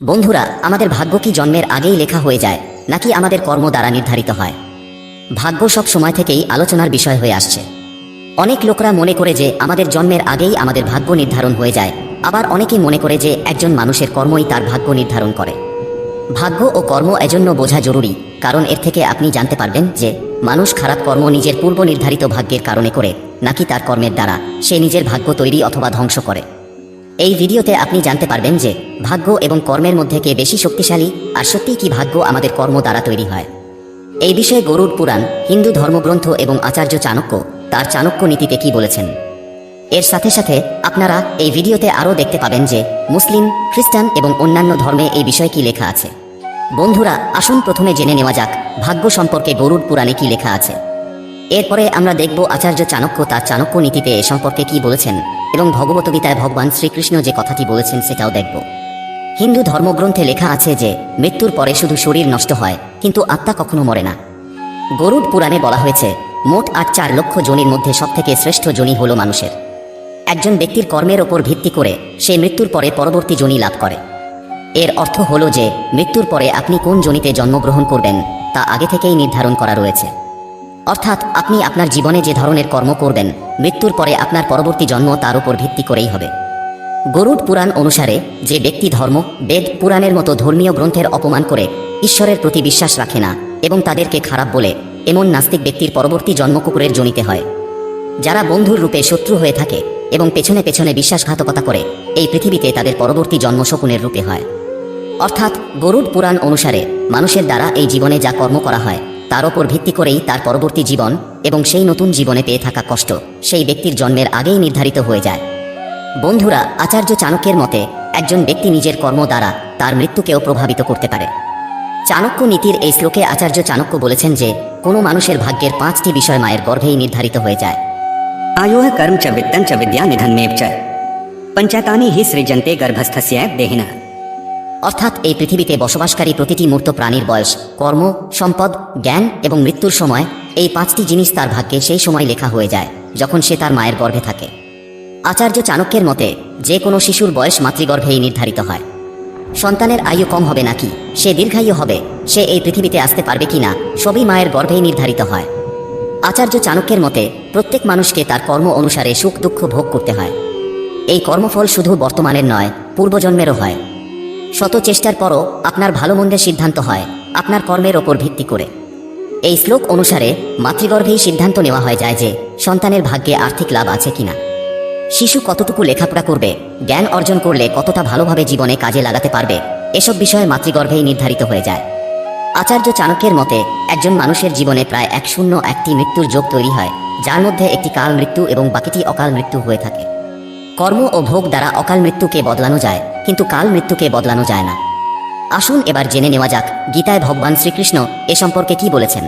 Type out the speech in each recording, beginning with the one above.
বন্ধুরা, আমাদের ভাগ্য কি জন্মের আগেই লেখা হয়ে যায়, নাকি আমাদের কর্ম দ্বারা নির্ধারিত হয়? ভাগ্য সব সময় থেকেই আলোচনার বিষয় হয়ে আসছে। অনেক লোকরা মনে করে যে আমাদের জন্মের আগেই আমাদের ভাগ্য নির্ধারণ হয়ে যায়, আবার অনেকেই মনে করে যে একজন মানুষের কর্মই তার ভাগ্য নির্ধারণ করে। ভাগ্য ও কর্ম এজন্য বোঝা জরুরি, কারণ এর থেকে আপনি জানতে পারবেন যে মানুষ খারাপ কর্ম নিজের পূর্ব নির্ধারিত ভাগ্যের কারণে করে, নাকি তার কর্মের দ্বারা সে নিজের ভাগ্য তৈরি অথবা ধ্বংস করে। এই ভিডিওতে আপনি জানতে পারবেন যে ভাগ্য এবং কর্মের মধ্যে কে বেশি শক্তিশালী আর সত্যিই কি ভাগ্য আমাদের কর্ম দ্বারা তৈরি হয়। এই বিষয়ে গরুড় পুরাণ, হিন্দু ধর্মগ্রন্থ এবং আচার্য চাণক্য তার চাণক্য নীতিতে কি বলেছেন। এর সাথে সাথে আপনারা এই ভিডিওতে আরও দেখতে পাবেন যে মুসলিম, খ্রিস্টান এবং অন্যান্য ধর্মে এই বিষয়ে কি লেখা আছে। বন্ধুরা, আসুন প্রথমে জেনে নেওয়া যাক ভাগ্য সম্পর্কে গরুড় পুরাণে কি লেখা আছে। এরপরে আমরা দেখব আচার্য চাণক্য তার চাণক্য নীতিতে এ সম্পর্কে কি বলেছেন এবং ভগবত গীতায় ভগবান শ্রীকৃষ্ণ যে কথাটি বলেছেন সেটাও দেখব। হিন্দু ধর্মগ্রন্থে লেখা আছে যে, মৃত্যুর পরে শুধু শরীর নষ্ট হয়, কিন্তু আত্মা কখনো মরে না। গরুড় পুরাণে বলা হয়েছে, মোট আর চার লক্ষ জনির মধ্যে সবথেকে শ্রেষ্ঠ জনি হল মানুষের। একজন ব্যক্তির কর্মের ওপর ভিত্তি করে সে মৃত্যুর পরে পরবর্তী জনি লাভ করে। এর অর্থ হল যে, মৃত্যুর পরে আপনি কোন জনিতে জন্মগ্রহণ করবেন, তা আগে থেকেই নির্ধারণ করা রয়েছে। অর্থাৎ আপনি আপনার জীবনে যে ধরনের কর্ম করবেন, মৃত্যুর পরে আপনার পরবর্তী জন্ম তার উপর ভিত্তি করেই হবে। গরুড পুরাণ অনুসারে যে ব্যক্তি ধর্ম, বেদ, পুরাণের মতো ধর্মীয় গ্রন্থের অপমান করে, ঈশ্বরের প্রতি বিশ্বাস রাখে না এবং তাদেরকে খারাপ বলে, এমন নাস্তিক ব্যক্তির পরবর্তী জন্ম কুকুরের জনিতে হয়। যারা বন্ধুর রূপে শত্রু হয়ে থাকে এবং পেছনে পেছনে বিশ্বাসঘাতকতা করে, এই পৃথিবীতে তাদের পরবর্তী জন্ম শকুনের রূপে হয়। অর্থাৎ গরুড পুরাণ অনুসারে মানুষের দ্বারা এই জীবনে যা কর্ম করা হয় তার ওপর ভিত্তি করেই তার পরবর্তী জীবন এবং সেই নতুন জীবনে পেয়ে থাকা কষ্ট সেই ব্যক্তির জন্মের আগেই নির্ধারিত হয়ে যায়। বন্ধুরা, আচার্য চাণক্যের মতে, একজন ব্যক্তি নিজের কর্ম দ্বারা তার মৃত্যুকেও প্রভাবিত করতে পারে। চাণক্য নীতির এই শ্লোকে আচার্য চাণক্য বলেছেন যে, কোনো মানুষের ভাগ্যের পাঁচটি বিষয় মায়ের গর্ভেই নির্ধারিত হয়ে যায়। আয়ু কর্ম চ বিদ্যান চ বিদ্যা নিধন মেব চ। পঞ্চাতানি হি সৃজন্তে গর্ভস্থস্য দেহিনা। অর্থাৎ এই পৃথিবীতে বসবাসকারী প্রতিটি মূর্ত প্রাণীর বয়স, কর্ম, সম্পদ, জ্ঞান এবং মৃত্যুর সময় এই পাঁচটি জিনিস তার ভাগ্যে সেই সময় লেখা হয়ে যায়, যখন সে তার মায়ের গর্ভে থাকে। আচার্য চাণক্যের মতে, যে কোনো শিশুর বয়স মাতৃগর্ভেই নির্ধারিত হয়। সন্তানের আয়ু কম হবে নাকি? সে দীর্ঘায়ু হবে? সে এই পৃথিবীতে আসতে পারবে কিনা? সবই মায়ের গর্ভেই নির্ধারিত হয়। আচার্য চাণক্যের মতে, প্রত্যেক মানুষকে তার কর্ম অনুসারে সুখ দুঃখ ভোগ করতে হয়। এই কর্মফল শুধু বর্তমানের নয়, পূর্বজন্মেরও হয়। শত চেষ্টার পরও আপনার ভালো মন্দের সিদ্ধান্ত হয়, আপনার কর্মের ওপর ভিত্তি করে। এই শ্লোক অনুসারে মাতৃগর্ভেই সিদ্ধান্ত নেওয়া হয়ে যায় যে সন্তানের ভাগ্যে আর্থিক লাভ আছে কিনা। শিশু কতটুকু লেখাপড়া করবে, জ্ঞান অর্জন করলে কতটা ভালোভাবে জীবনে কাজে লাগাতে পারবে, এসব বিষয়ে মাতৃগর্ভেই নির্ধারিত হয়ে যায়। আচার্য চাণক্যের মতে, একজন মানুষের জীবনে প্রায় এক শূন্য একটি মৃত্যুর যোগ তৈরি হয়, যার মধ্যে একটি কাল মৃত্যু এবং বাকিটি অকাল মৃত্যু হয়ে থাকে। কর্ম ও ভোগ দ্বারা অকাল মৃত্যুকে বদলানো যায়, কিন্তু কাল মৃত্যুকে বদলানো যায় না। আসুন এবার জেনে নেওয়া যাক, গীতায় ভগবান শ্রীকৃষ্ণ এ সম্পর্কে কি বলেছেন।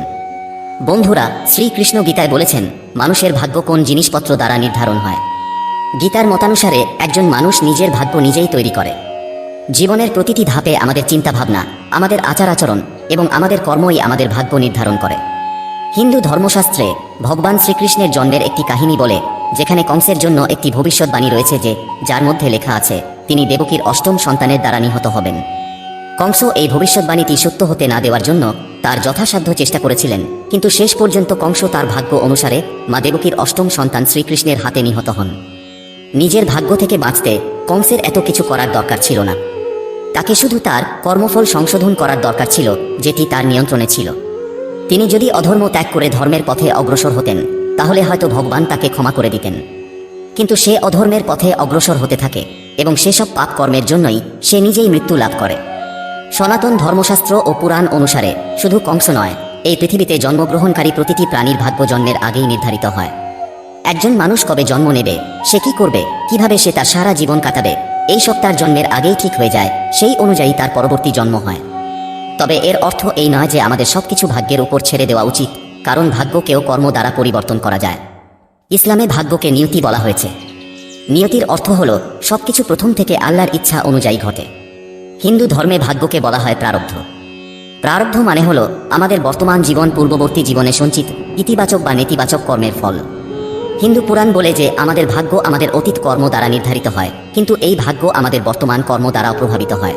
বন্ধুরা, শ্রীকৃষ্ণ গীতায় বলেছেন, মানুষের ভাগ্য কোন জিনিসপত্র দ্বারা নির্ধারণ হয়? গীতার মতানুসারে, একজন মানুষ নিজের ভাগ্য নিজেই তৈরি করে। জীবনের প্রতিটি ধাপে আমাদের চিন্তাভাবনা, আমাদের আচার আচরণ এবং আমাদের কর্মই আমাদের ভাগ্য নির্ধারণ করে। হিন্দু ধর্মশাস্ত্রে ভগবান শ্রীকৃষ্ণের জন্মের একটি কাহিনী বলে, যেখানে কংসের জন্য একটি ভবিষ্যৎবাণী রয়েছে যে, যার মধ্যে লেখা আছে, তিনি দেবকীর অষ্টম সন্তানের দ্বারা নিহত হবেন। কংস এই ভবিষ্যৎবাণীটি সত্য হতে না দেওয়ার জন্য তার যথাসাধ্য চেষ্টা করেছিলেন, কিন্তু শেষ পর্যন্ত কংস তার ভাগ্য অনুসারে মা দেবকীর অষ্টম সন্তান শ্রীকৃষ্ণের হাতে নিহত হন। নিজের ভাগ্য থেকে বাঁচতে কংসের এত কিছু করার দরকার ছিল না। তাকে শুধু তার কর্মফল সংশোধন করার দরকার ছিল, যেটি তার নিয়ন্ত্রণে ছিল। তিনি যদি অধর্ম ত্যাগ করে ধর্মের পথে অগ্রসর হতেন, তাহলে হয়তো ভগবান তাকে ক্ষমা করে দিতেন। কিন্তু সে অধর্মের পথে অগ্রসর হতে থাকে এবং সেসব পাপ কর্মের জন্যই সে নিজেই মৃত্যু লাভ করে। সনাতন ধর্মশাস্ত্র ও পুরাণ অনুসারে শুধু কংস নয়, এই পৃথিবীতে জন্মগ্রহণকারী প্রতিটি প্রাণীর ভাগ্য জন্মের আগেই নির্ধারিত হয়। একজন মানুষ কবে জন্ম নেবে, সে কি করবে, কীভাবে সে তার সারা জীবন কাটাবে, এই সব তার জন্মের আগেই ঠিক হয়ে যায়, সেই অনুযায়ী তার পরবর্তী জন্ম হয়। তবে এর অর্থ এই নয় যে আমাদের সবকিছু ভাগ্যের উপর ছেড়ে দেওয়া উচিত, কারণ ভাগ্যকেও কর্ম দ্বারা পরিবর্তন করা যায়। ইসলামে ভাগ্যকে নিয়তি বলা হয়েছে। নিয়তির অর্থ হল, সবকিছু প্রথম থেকে আল্লাহর ইচ্ছা অনুযায়ী ঘটে। হিন্দু ধর্মে ভাগ্যকে বলা হয় প্রারব্ধ। প্রারব্ধ মানে হল, আমাদের বর্তমান জীবন পূর্ববর্তী জীবনে সঞ্চিত ইতিবাচক বা নেতিবাচক কর্মের ফল। হিন্দু পুরাণ বলে যে, আমাদের ভাগ্য আমাদের অতীত কর্ম দ্বারা নির্ধারিত হয়, কিন্তু এই ভাগ্য আমাদের বর্তমান কর্ম দ্বারাও প্রভাবিত হয়।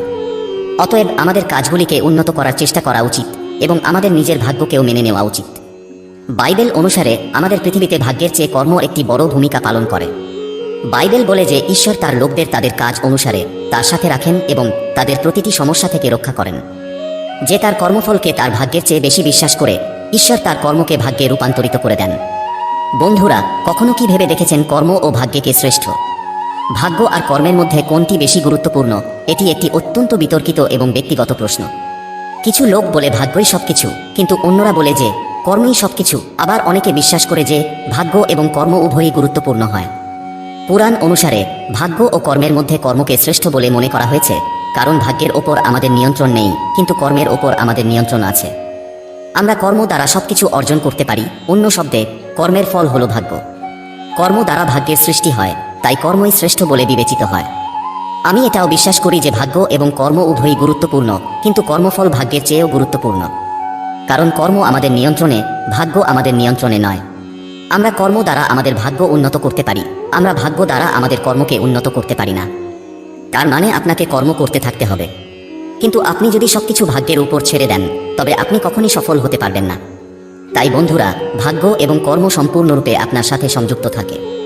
অতএব আমাদের কাজগুলিকে উন্নত করার চেষ্টা করা উচিত এবং আমাদের নিজের ভাগ্যকেও মেনে নেওয়া উচিত। বাইবেল অনুসারে আমাদের পৃথিবীতে ভাগ্যের চেয়ে কর্ম একটি বড় ভূমিকা পালন করে। বাইবেল বলে যে ঈশ্বর তার লোকদের তাদের কাজ অনুসারে তার সাথে রাখেন এবং তাদের প্রতিটি সমস্যা থেকে রক্ষা করেন। যে তার কর্মফলকে তার ভাগ্যের চেয়ে বেশি বিশ্বাস করে, ঈশ্বর তার কর্মকে ভাগ্যে রূপান্তরিত করে দেন। বন্ধুরা, কখনো কি ভেবে দেখেছেন কর্ম ও ভাগ্যকে শ্রেষ্ঠ? ভাগ্য আর কর্মের মধ্যে কোনটি বেশি গুরুত্বপূর্ণ, এটি একটি অত্যন্ত বিতর্কিত এবং ব্যক্তিগত প্রশ্ন। কিছু লোক বলে ভাগ্যই সবকিছু, কিন্তু অন্যরা বলে যে কর্মই সবকিছু, আবার অনেকে বিশ্বাস করে যে ভাগ্য এবং কর্ম উভয়ই গুরুত্বপূর্ণ হয়। পুরাণ অনুসারে, ভাগ্য ও কর্মের মধ্যে কর্মকে শ্রেষ্ঠ বলে মনে করা হয়েছে, কারণ ভাগ্যের ওপর আমাদের নিয়ন্ত্রণ নেই, কিন্তু কর্মের ওপর আমাদের নিয়ন্ত্রণ আছে। আমরা কর্ম দ্বারা সবকিছু অর্জন করতে পারি, অন্য শব্দে, কর্মের ফল হলো ভাগ্য। কর্ম দ্বারা ভাগ্যের সৃষ্টি হয়। তাই কর্মই শ্রেষ্ঠ বলে বিবেচিত হয়। আমি এটাও বিশ্বাস করি যে ভাগ্য এবং কর্ম উভয়ই গুরুত্বপূর্ণ, কিন্তু কর্মফল ভাগ্যের চেয়েও গুরুত্বপূর্ণ। কারণ কর্ম আমাদের নিয়ন্ত্রণে, ভাগ্য আমাদের নিয়ন্ত্রণে নয়। আমরা কর্ম দ্বারা আমাদের ভাগ্য উন্নত করতে পারি, আমরা ভাগ্য দ্বারা আমাদের কর্মকে উন্নত করতে পারি না। তার মানে আপনাকে কর্ম করতে থাকতে হবে। কিন্তু আপনি যদি সবকিছু ভাগ্যের উপর ছেড়ে দেন, তবে আপনি কখনই সফল হতে পারবেন না। তাই বন্ধুরা, ভাগ্য এবং কর্ম সম্পূর্ণরূপে আপনার সাথে সংযুক্ত থাকে।